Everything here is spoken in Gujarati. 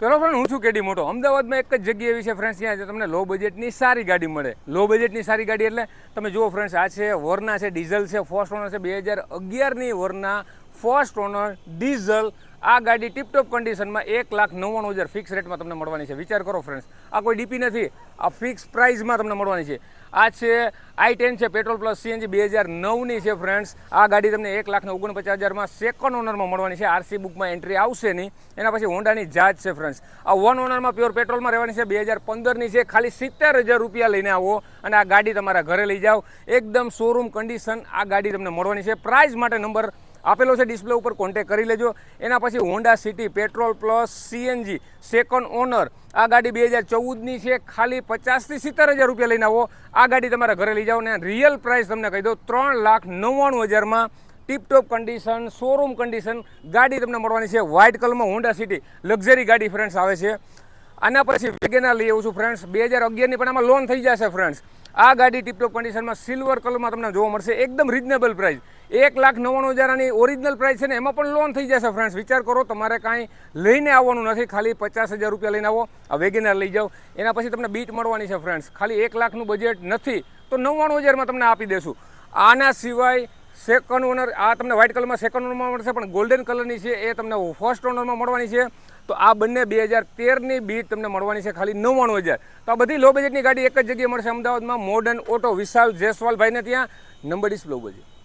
ચલો ફ્રેન્ડ હું છું કેડી મોટો. અમદાવાદમાં એક જ જગ્યા એવી છે ફ્રેન્ડ્સ ત્યાં તમને લો બજેટની સારી ગાડી મળે. લો બજેટની સારી ગાડી એટલે, તમે જુઓ ફ્રેન્ડ્સ આ છે, વરના છે ડીઝલ છે ફર્સ્ટ ઓનર છે, બે હજાર અગિયારની વરના ફર્સ્ટ ઓનર ડીઝલ. આ ગાડી ટીપટોપ કન્ડિશનમાં એક લાખ નવ્વાણું હજાર ફિક્સ રેટમાં તમને મળવાની છે. વિચાર કરો ફ્રેન્ડ્સ આ કોઈ ડીપી નથી. આ ફિક્સ પ્રાઇસમાં તમને મળવાની છે. આ છે આઈ ટેન છે પેટ્રોલ પ્લસ સીએનજી બે હજાર નવની છે ફ્રેન્ડ્સ આ ગાડી તમને એક લાખ ને ઓગણપચાસ હજારમાં સેકન્ડ ઓનરમાં મળવાની છે. આરસી બુકમાં એન્ટ્રી આવશે નહીં. એના પછી હોન્ડાની જાજ છે ફ્રેન્ડ્સ આ વન ઓનરમાં પ્યોર પેટ્રોલમાં રહેવાની છે. બે હજાર પંદરની છે. ખાલી સિત્તેર હજાર રૂપિયા લઈને આવો અને આ ગાડી તમારા ઘરે લઈ જાઓ. એકદમ શોરૂમ કન્ડિશન આ ગાડી તમને મળવાની છે. પ્રાઇસ માટે નંબર આપેલો છે ડિસ્પ્લે ઉપર કોન્ટેક કરી લેજો. એના પછી Honda City petrol plus CNG second owner આ ગાડી બે હજાર ચૌદની છે, ખાલી પચાસથી સિત્તેર હજાર રૂપિયા લઈને આવો. આ ગાડી તમારા ઘરે લઈ જાઓ ને રિયલ પ્રાઇસ તમને કહી દો ત્રણ લાખ નવ્વાણું હજારમાં ટીપટોપ કન્ડિશન શોરૂમ કન્ડિશન ગાડી તમને મળવાની છે વ્હાઇટ કલરમાં હોન્ડા સિટી લક્ઝરી ગાડી ફ્રેન્ડ્સ આવે છે. આના પછી વેગેનાર લઈ આવું છું ફ્રેન્ડ્સ બે હજાર અગિયારની પણ આમાં લોન થઈ જશે ફ્રેન્ડ્સ આ ગાડી ટીપટોપ કન્ડિશનમાં સિલ્વર કલરમાં તમને જોવા મળશે. એકદમ રિઝનેબલ પ્રાઇસ એક લાખ નવ્વાણું હજારની ઓરિજિનલ પ્રાઇસ છે ને, એમાં પણ લોન થઈ જશે ફ્રેન્ડ્સ વિચાર કરો, તમારે કાંઈ લઈને આવવાનું નથી. ખાલી પચાસ હજાર રૂપિયા લઈને આવો, આ વેગેનાર લઈ જાઓ. એના પછી તમને બીટ મળવાની છે ફ્રેન્ડ્સ ખાલી એક લાખનું બજેટ નથી, તો નવ્વાણું હજારમાં તમને આપી દેશું. આના સિવાય સેકન્ડ ઓનર આ તમને વ્હાઇટ કલરમાં સેકન્ડ ઓનરમાં મળશે, પણ ગોલ્ડન કલરની છે, એ તમને ફર્સ્ટ ઓનરમાં મળવાની છે. તો આ બંને બે હજાર તેરની બીટ તમને મળવાની છે, ખાલી નવ્વાણું હજાર. તો આ બધી લો બજેટની ગાડી એક જ જગ્યાએ મળશે, અમદાવાદમાં મોડર્ન ઓટો વિશાલ જયસ્વાલભાઈને ત્યાં. Number display budget